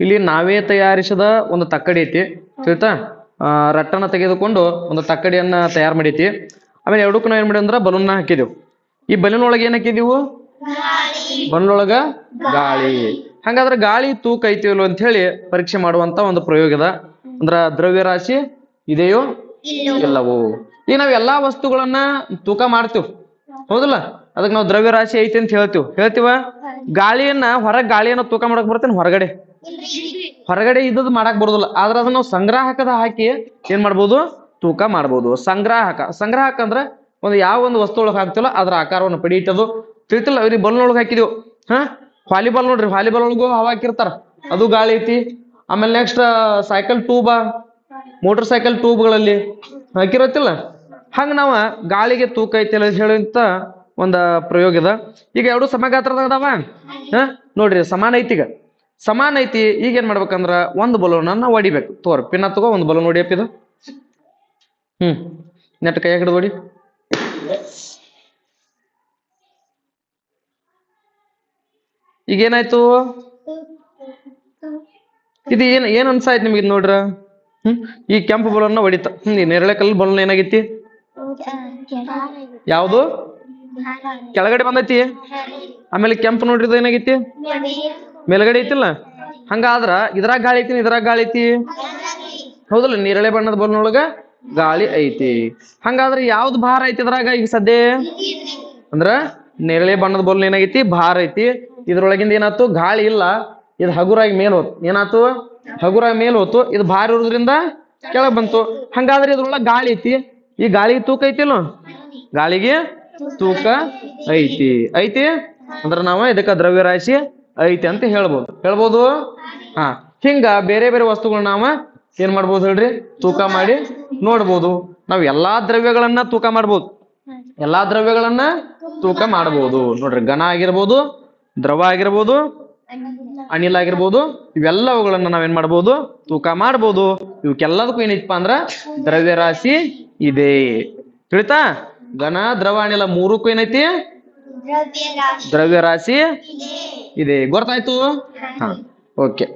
ಇಲ್ಲಿ ನಾವೇ ತಯಾರಿಸಿದ ಒಂದು ತಕ್ಕಡಿ ಐತಿ. ತಿಳಿತಾ? ರಟ್ಟನ ತೆಗೆದುಕೊಂಡು ಒಂದು ತಕ್ಕಡಿಯನ್ನ ತಯಾರು ಮಾಡೈತಿ. ಆಮೇಲೆ ಎರಡಕ್ಕೂ ನಾವು ಏನ್ ಮಾಡಿ ಅಂದ್ರೆ ಬಲೂನ್ನ ಹಾಕಿದೆವು. ಈ ಬಲೂನ್ ಒಳಗೆ ಏನ್ ಹಾಕಿದೀವು? ಬಲೂನ್ ಒಳಗ ಗಾಳಿ. ಹಂಗಾದ್ರೆ ಗಾಳಿ, ತೂಕ ಐತಿವಲ್ಲ ಅಂತ ಹೇಳಿ ಪರೀಕ್ಷೆ ಮಾಡುವಂತ ಒಂದು ಪ್ರಯೋಗದ ಅಂದ್ರ ದ್ರವ್ಯ ದ್ರವ್ಯರಾಶಿ ಇದೆಯೋ ಇಲ್ಲವೋ? ಈ ನಾವ್ ಎಲ್ಲಾ ವಸ್ತುಗಳನ್ನ ತೂಕ ಮಾಡ್ತೀವಿ. ಹೌದಲ್ಲ? ಅದಕ್ಕೆ ನಾವು ದ್ರವ್ಯರಾಶಿ ಐತಿ ಅಂತ ಹೇಳ್ತೀವಿ. ಹೇಳ್ತೀವ? ಗಾಳಿಯನ್ನ ಹೊರಗ್ ಗಾಳಿಯನ್ನ ತೂಕ ಮಾಡಕ್ ಬರ್ತೇನೆ ಹೊರಗಡೆ. ಹೊರಗಡೆ ಇದ್ದದ್ ಮಾಡಕ್ ಬರೋದಿಲ್ಲ. ಆದ್ರೆ ಅದನ್ನ ನಾವು ಸಂಗ್ರಾಹಕದ ಹಾಕಿ ಏನ್ ಮಾಡ್ಬೋದು? ತೂಕ ಮಾಡ್ಬೋದು. ಸಂಗ್ರಾಹಕ. ಸಂಗ್ರಾಹಕ ಅಂದ್ರೆ ಒಂದು ಯಾವ ಒಂದು ವಸ್ತು ಒಳಗೆ ಹಾಕ್ತಿವಲ್ಲ, ಅದ್ರ ಆಕಾರವನ್ನು ಪಡೀತದು ತಿಳಿತಿಲ್ಲ ಅವ್ರಿಗೆ ಬಲ್ನ್ ಒಳಗೆ ಹಾಕಿದೀವಿ. ಹಾ? ವಾಲಿಬಾಲ್ ನೋಡ್ರಿ, ವಾಲಿಬಾಲ್ ಒಳಗೂ ಹವಾ ಹಾಕಿರ್ತಾರ. ಅದು ಗಾಳಿ ಐತಿ. ಆಮೇಲೆ ನೆಕ್ಸ್ಟ್ ಸೈಕಲ್ ಟೂಬ ಮೋಟರ್ ಸೈಕಲ್ ಟ್ಯೂಬ್ಗಳಲ್ಲಿ ಹಾಕಿರತ್ತಿಲ್ಲ. ಹಂಗ ನಾವ ಗಾಳಿಗೆ ತೂಕ ಐತಿ ಅಂತ ಹೇಳುವಂತ ಒಂದ ಪ್ರಯೋಗ ಇದ. ಈಗ ಎರಡು ಸಮಗಾತ್ರದಾಗ ಅದಾವ. ಹಾ? ನೋಡ್ರಿ, ಸಮಾನ ಐತಿ ಈಗ. ಸಮಾನ ಐತಿ, ಈಗ ಏನ್ ಮಾಡ್ಬೇಕಂದ್ರ ಒಂದು ಬಲೂನನ್ನ ಹೊಡಿಬೇಕು ತೋರ್, ಪಿನ್ನ ತಗೋ, ಒಂದು ಬಲೂನ್ ಹೊಡಿಯಪ್ಪ ಇದು. ಹ್ಮ್, ನೆಟ್ ಕೈ ಹಿಡಿದು ಹೊಡಿ. ಈಗ ಏನಾಯ್ತು? ಇದು ಏನ್ ಏನ್ ಅನ್ಸಾಯ್ತು ನಿಮ್ಗೆ ನೋಡ್ರ? ಹ್ಮ್, ಈ ಕೆಂಪು ಬಲೂನ್ನ ಹೊಡಿತ ಹ್ಮ್ ನೇರಳೆ ಕಲ್ಲು ಬಲೂನ್ ಏನಾಗೈತಿ? ಯಾವ್ದು? ಕೆಳಗಡೆ ಬಂದೈತಿ? ಆಮೇಲೆ ಕೆಂಪು ಇದು ಏನಾಗೈತಿ? ಮೇಲ್ಗಡೆ ಐತಿಲ್ಲ? ಹಂಗಾದ್ರ ಇದ್ರಾಗ ಗಾಳಿ ಐತಿ, ಇದ್ರಾಗ ಗಾಳಿ ಐತಿ? ಹೌದಲ್ಲ, ನೇರಳೆ ಬಣ್ಣದ ಬಲ್ನೊಳಗ ಗಾಳಿ ಐತಿ. ಹಂಗಾದ್ರೆ ಯಾವ್ದು ಭಾರ ಐತಿ ಇದ್ರಾಗ ಈಗ ಸದ್ಯ? ಅಂದ್ರ ನೇರಳೆ ಬಣ್ಣದ ಬಲ್ ಏನಾಗೈತಿ? ಭಾರ ಐತಿ. ಇದ್ರೊಳಗಿಂದ ಏನಾತು ಗಾಳಿ ಇಲ್ಲ. ಇದು ಹಗುರಾಗಿ ಮೇಲ್ ಹೋತು. ಏನಾತು ಹಗುರಾಗಿ ಮೇಲ್ ಹೋತು. ಇದು ಭಾರ ಇರೋದ್ರಿಂದ ಕೆಳಗೆ ಬಂತು. ಹಂಗಾದ್ರೆ ಇದ್ರೊಳಗೆ ಗಾಳಿ ಐತಿ. ಈ ಗಾಳಿಗೆ ತೂಕ ಐತಿಲ್ಲ ಗಾಳಿಗೆ ತೂಕ ಐತಿ. ಐತಿ? ಅಂದ್ರ ನಾವು ಇದಕ್ಕ ದ್ರವ್ಯರಾಶಿ ಐತಿ ಅಂತ ಹೇಳ್ಬೋದು. ಹೇಳ್ಬೋದು? ಹಾ. ಹಿಂಗ ಬೇರೆ ಬೇರೆ ವಸ್ತುಗಳನ್ನ ನಾವ ಏನ್ ಮಾಡ್ಬೋದು ಹೇಳ್ರಿ? ತೂಕ ಮಾಡಿ ನೋಡ್ಬೋದು. ನಾವ್ ಎಲ್ಲಾ ದ್ರವ್ಯಗಳನ್ನ ತೂಕ ಮಾಡ್ಬೋದು. ಎಲ್ಲಾ ದ್ರವ್ಯಗಳನ್ನ ತೂಕ ಮಾಡ್ಬೋದು. ನೋಡ್ರಿ ಘನ ಆಗಿರ್ಬೋದು ದ್ರವ ಆಗಿರ್ಬೋದು ಅನಿಲ ಆಗಿರ್ಬೋದು ಇವೆಲ್ಲವುಗಳನ್ನ ನಾವೇನ್ ಮಾಡ್ಬೋದು? ತೂಕ ಮಾಡ್ಬೋದು. ಇವಕ್ಕೆಲ್ಲದಕ್ಕೂ ಏನೈತಪ್ಪ ಅಂದ್ರ ದ್ರವ್ಯರಾಶಿ ಇದೆ. ತಿಳಿತಾ? ಘನ ದ್ರವ ಅನಿಲ ಮೂರಕ್ಕೂ ಏನೈತಿ? ದ್ರವ್ಯರಾಶಿ. ಇದೆ. ಗೊತ್ತಾಯ್ತು? ಹಾ. ಓಕೆ